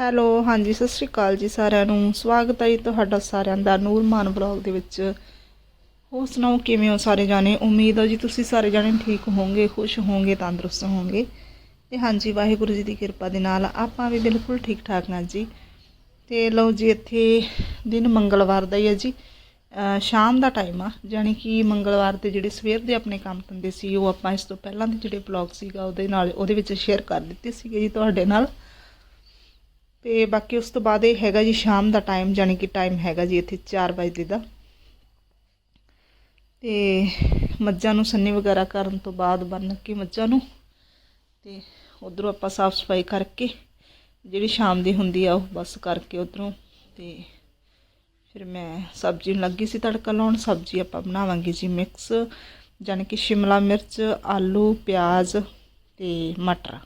Hello, ਹਾਂਜੀ, ਸਤਿ ਸ਼੍ਰੀ ਅਕਾਲ ਜੀ ਸਾਰਿਆਂ ਨੂੰ। ਸਵਾਗਤ ਹੈ ਜੀ ਤੁਹਾਡਾ ਸਾਰਿਆਂ ਦਾ ਨੂਰਮਾਨ ਵਲੌਗ ਦੇ ਵਿੱਚ। ਹੋਰ ਸੁਣਾਓ, ਕਿਵੇਂ ਹੋ ਸਾਰੇ ਜਾਣੇ? ਉਮੀਦ ਹੈ ਜੀ ਤੁਸੀਂ ਸਾਰੇ ਜਾਣੇ ਠੀਕ ਹੋਵੋਗੇ, ਖੁਸ਼ ਹੋਵੋਗੇ, ਤੰਦਰੁਸਤ ਹੋਵੋਗੇ। ਤੇ ਹਾਂਜੀ, ਵਾਹਿਗੁਰੂ ਜੀ ਦੀ ਕਿਰਪਾ ਦੇ ਨਾਲ ਆਪਾਂ ਵੀ ਬਿਲਕੁਲ ਠੀਕ ਠਾਕ ਹਾਂ ਜੀ। ਤੇ ਲਓ ਜੀ, ਇੱਥੇ ਦਿਨ ਮੰਗਲਵਾਰ ਦਾ ਹੀ ਹੈ ਜੀ। ਸ਼ਾਮ ਦਾ ਟਾਈਮ ਆ। ਯਾਨੀ ਕਿ ਮੰਗਲਵਾਰ ਦੇ ਜਿਹੜੇ ਸਵੇਰ ਦੇ ਆਪਣੇ ਕੰਮ ਧੰਦੇ ਸੀ, ਉਹ ਆਪਾਂ ਇਸ ਤੋਂ ਪਹਿਲਾਂ ਦੇ ਜਿਹੜੇ ਬਲੌਗ ਸੀਗਾ, ਉਹਦੇ ਨਾਲ, ਉਹਦੇ ਵਿੱਚ ਸ਼ੇਅਰ ਕਰ ਦਿੱਤੇ ਸੀਗੇ ਜੀ ਤੁਹਾਡੇ ਨਾਲ। ਤੇ ਬਾਕੀ ਉਸ ਤੋਂ ਬਾਅਦ ਇਹ ਹੈਗਾ ਜੀ ਸ਼ਾਮ ਦਾ ਟਾਈਮ ਜਾਨੀ ਕਿ ਟਾਈਮ ਹੈਗਾ ਜੀ ਇੱਥੇ 4 ਵਜੇ ਦਾ। ਤੇ ਮੱਝਾਂ ਨੂੰ ਸੰਨੀ ਵਗੈਰਾ ਕਰਨ ਤੋਂ ਬਾਅਦ ਬੰਨ ਕੇ ਮੱਝਾਂ ਨੂੰ ਤੇ ਉਧਰੋਂ ਆਪਾਂ ਸਾਫ਼ ਸਫ਼ਾਈ ਕਰਕੇ, ਜਿਹੜੀ ਸ਼ਾਮ ਦੀ ਹੁੰਦੀ ਆ ਉਹ ਬਸ ਕਰਕੇ ਉਧਰੋਂ ਤੇ ਫਿਰ ਮੈਂ ਸਬਜ਼ੀ ਨੂੰ ਲੱਗੀ ਸੀ ਤੜਕਾ ਲਾਉਣ, ਸਬਜ਼ੀ ਆਪਾਂ ਬਣਾਵਾਂਗੇ ਜੀ ਮਿਕਸ ਜਾਨੀ ਕਿ ਸ਼ਿਮਲਾ ਮਿਰਚ, ਆਲੂ, ਪਿਆਜ਼ ਤੇ ਮਟਰ।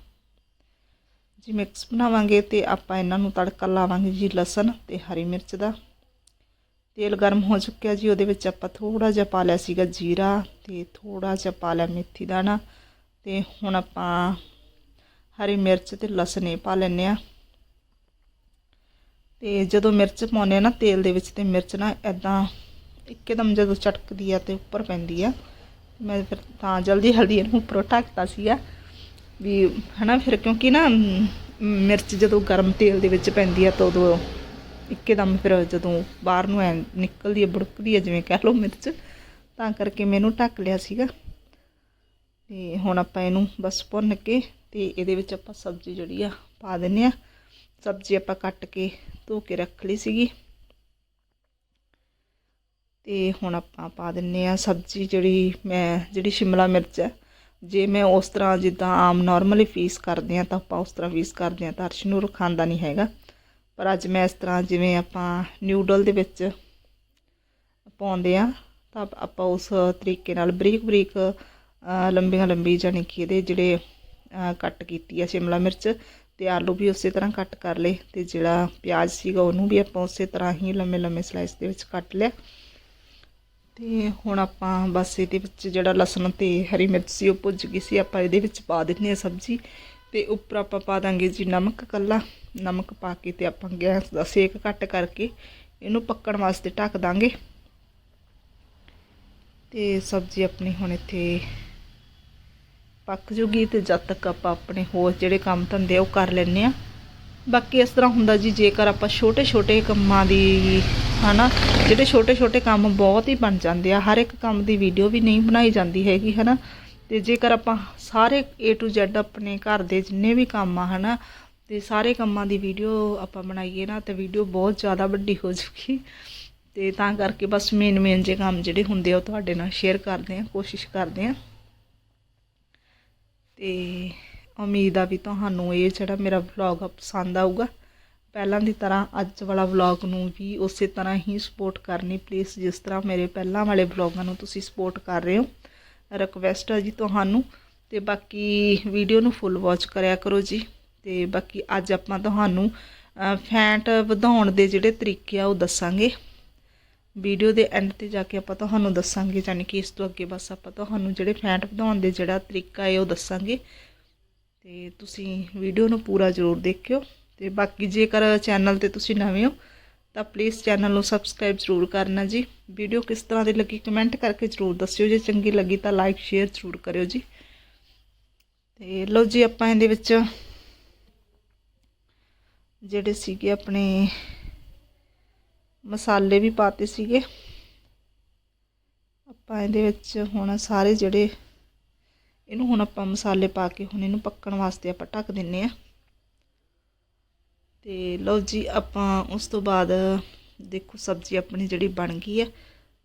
ਜੀ ਮਿਕਸ ਬਣਾਵਾਂਗੇ ਤੇ ਆਪਾਂ ਇਹਨਾਂ ਨੂੰ ਤੜਕਾ ਲਾਵਾਂਗੇ ਜੀ ਲਸਣ ਤੇ ਹਰੀ ਮਿਰਚ ਦਾ। ਤੇਲ ਗਰਮ ਹੋ ਚੁੱਕਿਆ ਜੀ, ਉਹਦੇ ਵਿੱਚ ਆਪਾਂ ਥੋੜਾ ਜਿਹਾ ਪਾ ਲਿਆ ਸੀਗਾ ਜੀਰਾ ਤੇ ਥੋੜਾ ਜਿਹਾ ਪਾ ਲਿਆ ਮੇਥੀ ਦਾਣਾ ਤੇ ਹੁਣ ਆਪਾਂ ਹਰੀ ਮਿਰਚ ਤੇ ਲਸਣ ਇਹ ਪਾ ਲੈਨੇ ਆ ਤੇ ਜਦੋਂ ਮਿਰਚ ਪਾਉਂਦੇ ਆ ਨਾ, ਤੇਲ ਦੇ ਵਿੱਚ ਤੇ ਮਿਰਚ ਨਾ ਐਦਾਂ ਇੱਕਦਮ ਜਦੋਂ ਚਟਕਦੀ ਆ ਤੇ ਉੱਪਰ ਪੈਂਦੀ ਆ, ਮੈਂ ਫਿਰ ਤਾਂ ਜਲਦੀ ਹਲਦੀ ਇਹਨੂੰ ਉੱਪਰੋਂ ਢੱਕਤਾ ਸੀਗਾ। ਵੀ ਹਨਾ ਫਿਰ ਕਿਉਂਕਿ ਨਾ ਮਿਰਚ ਜਦੋਂ ਗਰਮ ਤੇਲ ਦੇ ਵਿੱਚ ਪੈਂਦੀ ਆ ਤਾਂ ਉਦੋਂ ਇੱਕਦਮ ਫਿਰ ਜਦੋਂ ਬਾਹਰ ਨੂੰ ਐ ਨਿਕਲਦੀ ਹੈ ਬੁੜਕਦੀ ਹੈ ਜਿਵੇਂ ਕਹਿ ਲਓ ਮਿਰਚ, ਤਾਂ ਕਰਕੇ ਮੈਨੂੰ ਢੱਕ ਲਿਆ ਸੀਗਾ। ਤੇ ਹੁਣ ਆਪਾਂ ਇਹਨੂੰ ਬਸ ਭੁੰਨ ਕੇ ਤੇ ਇਹਦੇ ਵਿੱਚ ਆਪਾਂ ਸਬਜ਼ੀ ਜਿਹੜੀ ਆ ਪਾ ਦਿੰਨੇ ਆ। ਸਬਜ਼ੀ ਆਪਾਂ ਕੱਟ ਕੇ ਧੋ ਕੇ ਰੱਖ ਲਈ ਸੀਗੀ। ਤੇ ਹੁਣ ਆਪਾਂ ਪਾ ਦਿੰਨੇ ਆ ਸਬਜ਼ੀ ਜਿਹੜੀ ਮੈਂ, ਜਿਹੜੀ ਸ਼ਿਮਲਾ ਮਿਰਚ ਹੈ ਜੇ ਮੈਂ ਉਸ ਤਰ੍ਹਾਂ ਜਿੱਦਾਂ ਆਮ ਨਾਰਮਲੀ ਫੀਸ ਕਰਦੇ ਆ ਤਾਂ ਆਪਾਂ ਉਸ ਤਰ੍ਹਾਂ ਫੀਸ ਕਰਦੇ ਆ ਤਾਂ ਅਰਸ਼ ਨੂੰ ਖਾਂਦਾ ਨਹੀਂ ਹੈਗਾ। ਪਰ ਅੱਜ ਮੈਂ ਇਸ ਤਰ੍ਹਾਂ ਜਿਵੇਂ ਆਪਾਂ ਨਿਊਡਲ ਦੇ ਵਿੱਚ ਪਾਉਂਦੇ ਆ ਤਾਂ ਆਪਾਂ ਉਸ ਤਰੀਕੇ ਨਾਲ ਬਰੀਕ ਬਰੀਕ ਲੰਬੀਆਂ ਲੰਬੀ ਜਾਣੀ ਕਿ ਇਹਦੇ ਜਿਹੜੇ ਕੱਟ ਕੀਤੀ ਆ ਸ਼ਿਮਲਾ ਮਿਰਚ ਤੇ ਆਲੂ ਵੀ ਉਸੇ ਤਰ੍ਹਾਂ ਕੱਟ ਕਰ ਲਏ ਤੇ ਜਿਹੜਾ ਪਿਆਜ਼ ਸੀਗਾ ਉਹਨੂੰ ਵੀ ਆਪਾਂ ਉਸੇ ਤਰ੍ਹਾਂ ਹੀ ਲੰਮੇ ਲੰਮੇ ਸਲਾਈਸ ਦੇ ਵਿੱਚ ਕੱਟ ਲਿਆ। ਤੇ ਹੁਣ ਆਪਾਂ ਬਸ ਇਹਦੇ ਵਿੱਚ ਜਿਹੜਾ ਲਸਣ ਤੇ ਹਰੀ ਮਿਰਚ ਸੀ, ਉਹ ਭੁੱਜ ਗਈ ਸੀ। ਆਪਾਂ ਇਹਦੇ ਵਿੱਚ ਪਾ ਦਿੰਨੇ ਆ ਸਬਜ਼ੀ ਤੇ ਉੱਪਰ ਆਪਾਂ ਪਾ ਦਾਂਗੇ ਜੀ ਨਮਕ ਕੱਲਾ। ਨਮਕ ਪਾ ਕੇ ਤੇ ਆਪਾਂ ਗੈਸ ਦਾ ਸੇਕ ਘੱਟ ਕਰਕੇ ਇਹਨੂੰ ਪੱਕਣ ਵਾਸਤੇ ਢੱਕ ਦਾਂਗੇ। ਤੇ ਸਬਜ਼ੀ ਆਪਣੀ ਹੁਣ ਇੱਥੇ ਪੱਕ ਜੂਗੀ ਤੇ ਜਦ ਤੱਕ ਆਪਾਂ ਆਪਣੇ ਹੋਰ ਜਿਹੜੇ ਕੰਮ ਧੰਦੇ ਆ, ਉਹ ਕਰ ਲੈਨੇ ਆ। ਬਾਕੀ ਇਸ ਤਰ੍ਹਾਂ ਹੁੰਦਾ ਜੀ, ਜੇਕਰ ਆਪਾਂ ਛੋਟੇ ਛੋਟੇ ਕੰਮਾਂ ਦੀ, ਹਨਾ, ਜਿਹੜੇ ਛੋਟੇ ਛੋਟੇ ਕੰਮ ਬਹੁਤ ਹੀ ਬਣ ਜਾਂਦੇ ਆ, ਹਰ ਇੱਕ ਕੰਮ ਦੀ ਵੀਡੀਓ ਵੀ ਨਹੀਂ ਬਣਾਈ ਜਾਂਦੀ ਹੈਗੀ, ਹਨਾ। ਤੇ ਜੇਕਰ ਆਪਾਂ ਸਾਰੇ A to Z ਆਪਣੇ ਘਰ ਦੇ ਜਿੰਨੇ ਵੀ ਕੰਮ ਆ, ਹਨਾ, ਤੇ ਸਾਰੇ ਕੰਮਾਂ ਦੀ ਵੀਡੀਓ ਆਪਾਂ ਬਣਾਈਏ ਨਾ, ਤੇ ਵੀਡੀਓ ਬਹੁਤ ਜ਼ਿਆਦਾ ਵੱਡੀ ਹੋ ਜੂਗੀ। ਤੇ ਤਾਂ ਕਰਕੇ ਬਸ ਮੇਨ ਮੇਨ ਜੇ ਕੰਮ ਜਿਹੜੇ ਹੁੰਦੇ ਆ, ਉਹ ਤੁਹਾਡੇ ਨਾਲ ਸ਼ੇਅਰ ਕਰਦੇ ਆ, ਕੋਸ਼ਿਸ਼ ਕਰਦੇ ਆ। ਤੇ ਉਮੀਦ ਆ ਵੀ ਤੁਹਾਨੂੰ ਇਹ ਜਿਹੜਾ ਮੇਰਾ ਵਲੌਗ ਆ ਪਸੰਦ ਆਊਗਾ। ਪਹਿਲਾਂ ਦੀ ਤਰ੍ਹਾਂ ਅੱਜ ਵਾਲਾ ਵਲੌਗ ਨੂੰ ਵੀ ਉਸੇ ਤਰ੍ਹਾਂ ਹੀ ਸਪੋਰਟ ਕਰਨੀ। ਪਲੀਜ਼ ਜਿਸ ਤਰ੍ਹਾਂ ਮੇਰੇ ਪਹਿਲਾਂ ਵਾਲੇ ਵਲੌਗਾਂ ਨੂੰ ਤੁਸੀਂ ਸਪੋਰਟ ਕਰ ਰਹੇ ਹੋ ਰਿਕਵੈਸਟ ਹੈ ਜੀ ਤੁਹਾਨੂੰ। ਤੇ ਬਾਕੀ ਵੀਡੀਓ ਨੂੰ ਫੁੱਲ ਵਾਚ ਕਰਿਆ ਕਰੋ ਜੀ। ਤੇ ਬਾਕੀ ਅੱਜ ਆਪਾਂ ਤੁਹਾਨੂੰ ਫੈਂਟ ਵਧਾਉਣ ਦੇ ਜਿਹੜੇ ਤਰੀਕੇ ਆ ਉਹ ਦੱਸਾਂਗੇ। ਵੀਡੀਓ ਦੇ ਐਂਡ ਤੇ ਜਾ ਕੇ ਆਪਾਂ ਤੁਹਾਨੂੰ ਦੱਸਾਂਗੇ ਯਾਨੀ ਕਿ ਇਸ ਤੋਂ ਅੱਗੇ ਬਸ ਆਪਾਂ ਤੁਹਾਨੂੰ ਜਿਹੜੇ ਫੈਂਟ ਵਧਾਉਣ ਦੇ ਜਿਹੜਾ ਤਰੀਕਾ ਹੈ ਉਹ ਦੱਸਾਂਗੇ। ਤੇ ਤੁਸੀਂ ਵੀਡੀਓ ਨੂੰ ਪੂਰਾ ਜ਼ਰੂਰ ਦੇਖਿਓ ਤੇ ਬਾਕੀ ਜੇਕਰ ਚੈਨਲ ਤੇ ਤੁਸੀਂ ਨਵੇਂ ਹੋ, ਤਾਂ ਪਲੀਜ਼ ਚੈਨਲ ਨੂੰ ਸਬਸਕ੍ਰਾਈਬ ਜ਼ਰੂਰ ਕਰਨਾ ਜੀ। ਵੀਡੀਓ ਕਿਸ ਤਰ੍ਹਾਂ ਦੀ ਲੱਗੀ ਕਮੈਂਟ ਕਰਕੇ ਜ਼ਰੂਰ ਦੱਸਿਓ ਜੇ ਚੰਗੀ ਲੱਗੀ ਤਾਂ ਲਾਈਕ ਸ਼ੇਅਰ ਜ਼ਰੂਰ ਕਰਿਓ ਜੀ। ਤੇ ਲਓ ਜੀ, ਆਪਾਂ ਇਹਦੇ ਵਿੱਚ ਜਿਹੜੇ ਸੀਗੇ ਆਪਣੇ ਮਸਾਲੇ ਵੀ ਪਾਤੇ ਸੀਗੇ। ਆਪਾਂ ਇਹਦੇ ਵਿੱਚ ਹੁਣ ਸਾਰੇ ਜਿਹੜੇ ਇਹਨੂੰ ਹੁਣ ਆਪਾਂ ਮਸਾਲੇ ਪਾ ਕੇ ਹੁਣ ਇਹਨੂੰ ਪੱਕਣ ਵਾਸਤੇ ਆਪਾਂ ਢੱਕ ਦਿੰਨੇ ਆ। ਤੇ ਲਓ ਜੀ, ਆਪਾਂ ਉਸ ਤੋਂ ਬਾਅਦ ਦੇਖੋ ਸਬਜ਼ੀ ਆਪਣੀ ਜਿਹੜੀ ਬਣ ਗਈ ਹੈ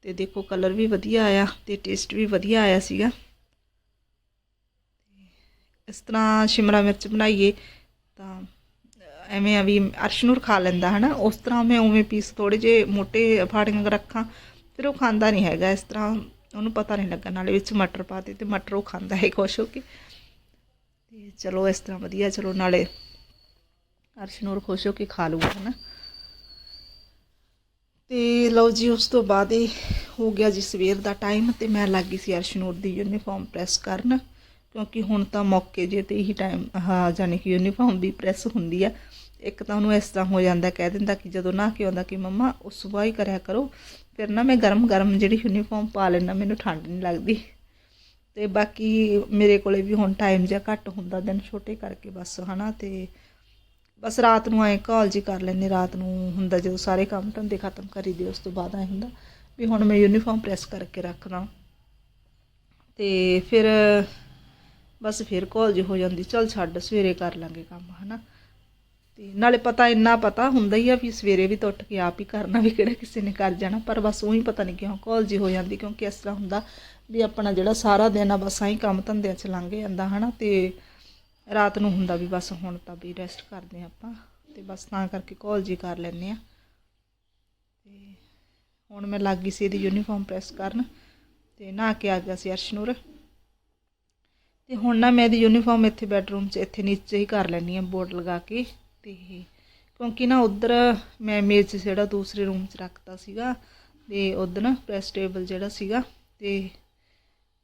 ਤੇ ਦੇਖੋ ਕਲਰ ਵੀ ਵਧੀਆ ਆਇਆ ਤੇ ਟੇਸਟ ਵੀ ਵਧੀਆ ਆਇਆ ਸੀਗਾ। ਇਸ ਤਰ੍ਹਾਂ ਸ਼ਿਮਲਾ ਮਿਰਚ ਬਣਾਈਏ ਤਾਂ ਐਵੇਂ ਆ ਵੀ ਅਰਸ਼ਨੂਰ ਖਾ ਲੈਂਦਾ ਹਨਾ। ਉਸ ਤਰ੍ਹਾਂ ਮੈਂ ਉਵੇਂ ਪੀਸ ਥੋੜੇ ਜੇ ਮੋਟੇ ਫਾੜੀਆਂ ਰੱਖਾਂ, ਫਿਰ ਉਹ ਖਾਂਦਾ ਨਹੀਂ ਹੈਗਾ। ਇਸ ਤਰ੍ਹਾਂ ਉਹਨੂੰ ਪਤਾ ਨਹੀਂ ਲੱਗਾ ਨਾਲੇ ਵਿੱਚ ਮਟਰ ਪਾ ਦਿੱਤੇ ਤੇ ਮਟਰ ਉਹ ਖਾਂਦਾ ਹੈ ਖੁਸ਼ ਹੋ ਕੇ। ਤੇ ਚਲੋ ਇਸ ਤਰ੍ਹਾਂ ਵਧੀਆ, ਚਲੋ ਨਾਲੇ ਅਰਸ਼ਨੂਰ ਖੁਸ਼ ਹੋ ਕੇ ਖਾ ਲੂਗਾ ਹਨਾ। ਤੇ ਲਓ ਜੀ, ਉਸ ਤੋਂ ਬਾਅਦ ਇਹ ਹੋ ਗਿਆ ਜੀ ਸਵੇਰ ਦਾ ਟਾਈਮ ਤੇ ਮੈਂ ਲੱਗੀ ਸੀ ਅਰਸ਼ਨੂਰ ਦੀ ਯੂਨੀਫਾਰਮ ਪ੍ਰੈਸ ਕਰਨ, ਕਿਉਂਕਿ ਹੁਣ ਤਾਂ ਮੌਕੇ ਜੇ ਤੇ ਹੀ ਟਾਈਮ ਹਾਂ ਜਾਨੀ ਕਿ ਯੂਨੀਫਾਰਮ ਵੀ ਪ੍ਰੈਸ ਹੁੰਦੀ ਆ। ਇੱਕ ਤਾਂ ਉਹਨੂੰ ਇਸ ਤਰ੍ਹਾਂ ਹੋ ਜਾਂਦਾ, ਕਹਿ ਦਿੰਦਾ ਕਿ ਜਦੋਂ ਨਾ ਕਿ ਆਉਂਦਾ ਕਿ ਮੰਮਾ ਉਹ ਸੁਬਾਹ ਹੀ ਕਰਿਆ ਕਰੋ, ਫਿਰ ਨਾ ਮੈਂ ਗਰਮ ਗਰਮ ਜਿਹੜੀ ਯੂਨੀਫਾਰਮ ਪਾ ਲੈਣਾ ਮੈਨੂੰ ਠੰਡ ਨਹੀਂ ਲੱਗਦੀ। ਤੇ ਬਾਕੀ ਮੇਰੇ ਕੋਲੇ ਵੀ ਹੁਣ ਟਾਈਮ ਜਿਹਾ ਘੱਟ ਹੁੰਦਾ ਦਿਨ ਛੋਟੇ ਕਰਕੇ ਬਸ, ਹਨਾ, ਤੇ ਬਸ ਰਾਤ ਨੂੰ ਐ ਕਾਲ ਜੀ ਕਰ ਲੈਂਦੇ, ਰਾਤ ਨੂੰ ਹੁੰਦਾ ਜਦੋਂ ਸਾਰੇ ਕੰਮ ਧੰਦੇ ਖਤਮ ਕਰੀਦੇ ਉਸ ਤੋਂ ਬਾਅਦ ਐ ਹੁੰਦਾ ਵੀ ਹੁਣ ਮੈਂ ਯੂਨੀਫਾਰਮ ਪ੍ਰੈਸ ਕਰਕੇ ਰੱਖਦਾ। ਤੇ ਫਿਰ ਬਸ ਫਿਰ ਕਾਲ ਜੀ ਹੋ ਜਾਂਦੀ, ਚਲ ਛੱਡ, ਸਵੇਰੇ ਕਰ ਲਾਂਗੇ ਕੰਮ, ਹਨਾ। ਤੇ ਨਾਲੇ ਪਤਾ ਇੰਨਾ ਪਤਾ ਹੁੰਦਾ ਹੀ ਆ ਵੀ ਸਵੇਰੇ ਵੀ ਤਾਂ ਉੱਠ ਕੇ ਆਪ ਹੀ ਕਰਨਾ ਵੀ ਕਿਹੜਾ ਕਿਸੇ ਨੇ ਕਰ ਜਾਣਾ, ਪਰ ਬਸ ਉਹੀ ਪਤਾ ਨਹੀਂ ਕਿਉਂ ਕਾਲ ਜੀ ਹੋ ਜਾਂਦੀ, ਕਿਉਂਕਿ ਇਸ ਤਰ੍ਹਾਂ ਹੁੰਦਾ ਵੀ ਆਪਣਾ ਜਿਹੜਾ ਸਾਰਾ ਦਿਨ ਆ ਬਸ ਆਹੀ ਕੰਮ ਧੰਦਿਆਂ 'ਚ ਲੰਘ ਜਾਂਦਾ, ਹਨਾ, ਤੇ ਰਾਤ ਨੂੰ ਹੁੰਦਾ ਵੀ ਬਸ ਹੁਣ ਤਾਂ ਵੀ ਰੈਸਟ ਕਰਦੇ ਹਾਂ ਆਪਾਂ, ਤੇ ਬਸ ਤਾਂ ਕਰਕੇ ਕੋਲ ਜੀ ਕਰ ਲੈਂਦੇ ਆ। ਤੇ ਹੁਣ ਮੈਂ ਲੱਗ ਗਈ ਸੀ ਇਹਦੀ ਯੂਨੀਫਾਰਮ ਪ੍ਰੈਸ ਕਰਨ, ਤੇ ਨਹਾ ਕੇ ਆ ਗਿਆ ਸੀ ਅਰਸ਼ਨੂਰ ਤੇ ਹੁਣ ਨਾ ਮੈਂ ਇਹਦੀ ਯੂਨੀਫਾਰਮ ਇੱਥੇ ਬੈਡਰੂਮ 'ਚ, ਇੱਥੇ ਨੀਚੇ ਹੀ ਕਰ ਲੈਣੀ ਆ, ਬੋਰਡ ਲਗਾ ਕੇ। ਤੇ ਕਿਉਂਕਿ ਨਾ ਉਧਰ ਮੈਂ ਮੇਜ਼ ਜਿਹੜਾ ਦੂਸਰੇ ਰੂਮ 'ਚ ਰੱਖਤਾ ਸੀਗਾ ਤੇ ਉਧਰ ਨਾ ਪ੍ਰੈਸ ਟੇਬਲ ਜਿਹੜਾ ਸੀਗਾ ਤੇ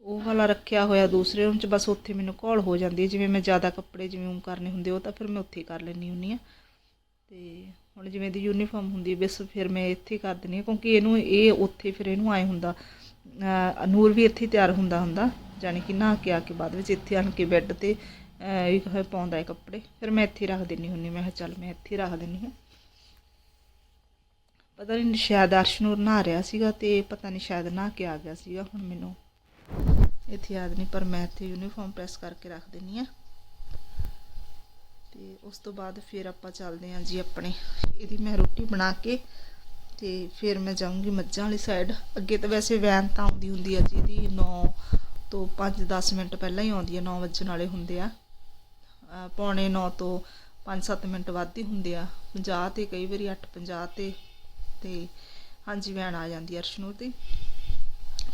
ਉਹ ਵਾਲਾ ਰੱਖਿਆ ਹੋਇਆ ਦੂਸਰੇ ਰੂਮ 'ਚ, ਬਸ ਉੱਥੇ ਮੈਨੂੰ ਘੋਲ ਹੋ ਜਾਂਦੀ ਹੈ। ਜਿਵੇਂ ਮੈਂ ਜ਼ਿਆਦਾ ਕੱਪੜੇ ਜਿਵੇਂ ਉਹ ਕਰਨੇ ਹੁੰਦੇ, ਉਹ ਤਾਂ ਫਿਰ ਮੈਂ ਉੱਥੇ ਹੀ ਕਰ ਲੈਣੀ ਹੁੰਨੀ ਆ ਤੇ ਹੁਣ ਜਿਵੇਂ ਦੀ ਯੂਨੀਫਾਰਮ ਹੁੰਦੀ ਹੈ, ਬਸ ਫਿਰ ਮੈਂ ਇੱਥੇ ਕਰ ਦਿੰਦੀ ਹਾਂ, ਕਿਉਂਕਿ ਇਹਨੂੰ ਇਹ ਉੱਥੇ ਫਿਰ ਇਹਨੂੰ ਆਏ ਹੁੰਦਾ, ਅਹ ਨੂਰ ਵੀ ਇੱਥੇ ਤਿਆਰ ਹੁੰਦਾ ਹੁੰਦਾ। ਜਾਣੀ ਕਿ ਨਹਾ ਕੇ ਆ ਕੇ ਬਾਅਦ ਵਿੱਚ ਇੱਥੇ ਆਣ ਕੇ ਬੈੱਡ ਤੇ ਇਹ ਹੋਏ ਪਾਉਂਦਾ ਹੈ ਕੱਪੜੇ। ਫਿਰ ਮੈਂ ਇੱਥੇ ਰੱਖ ਦਿੰਦੀ ਹੁੰਨੀ ਮੈਂ ਕਿਹਾ ਚੱਲ ਮੈਂ ਇੱਥੇ ਰੱਖ ਦਿੰਦੀ ਹਾਂ। ਪਤਾ ਨਹੀਂ ਸ਼ਾਇਦ ਅਰਸ਼ਨੂਰ ਨਹਾ ਰਿਹਾ ਸੀਗਾ ਤੇ ਪਤਾ ਨਹੀਂ ਸ਼ਾਇਦ ਨਹਾ ਕੇ ਆ ਗਿਆ ਸੀਗਾ, ਹੁਣ ਮੈਨੂੰ ਇੱਥੇ ਯਾਦ ਨਹੀਂ ਪਰ ਮੈਂ ਇੱਥੇ ਯੂਨੀਫਾਰਮ ਪ੍ਰੈਸ ਕਰਕੇ ਰੱਖ ਦਿੰਨੀ ਆ ਤੇ ਉਸ ਤੋਂ ਬਾਅਦ ਫਿਰ ਆਪਾਂ ਚੱਲਦੇ ਹਾਂ ਜੀ ਆਪਣੇ, ਇਹਦੀ ਮੈਂ ਰੋਟੀ ਬਣਾ ਕੇ ਤੇ ਫਿਰ ਮੈਂ ਜਾਊਂਗੀ ਮੱਝਾਂ ਵਾਲੀ ਸਾਈਡ ਅੱਗੇ ਤਾਂ ਵੈਸੇ ਵੈਨ ਤਾਂ ਆਉਂਦੀ ਹੁੰਦੀ ਆ ਜੀ, ਇਹਦੀ 9 ਤੋਂ 5-10 ਮਿੰਟ ਪਹਿਲਾਂ ਹੀ ਆਉਂਦੀ ਆ 9 ਵਜਣ ਵਾਲੇ ਹੁੰਦੇ ਆ। ਪੌਣੇ 9 ਤੋਂ 5-7 ਮਿੰਟ ਵੱਧ ਹੀ ਹੁੰਦੇ ਆ। 50 ਤੇ ਕਈ ਵਾਰੀ 8:50 ਤੇ ਤੇ ਹਾਂਜੀ ਵੈਨ ਆ ਜਾਂਦੀ ਆ ਅਰਸ਼ਨੂਰ ਦੀ।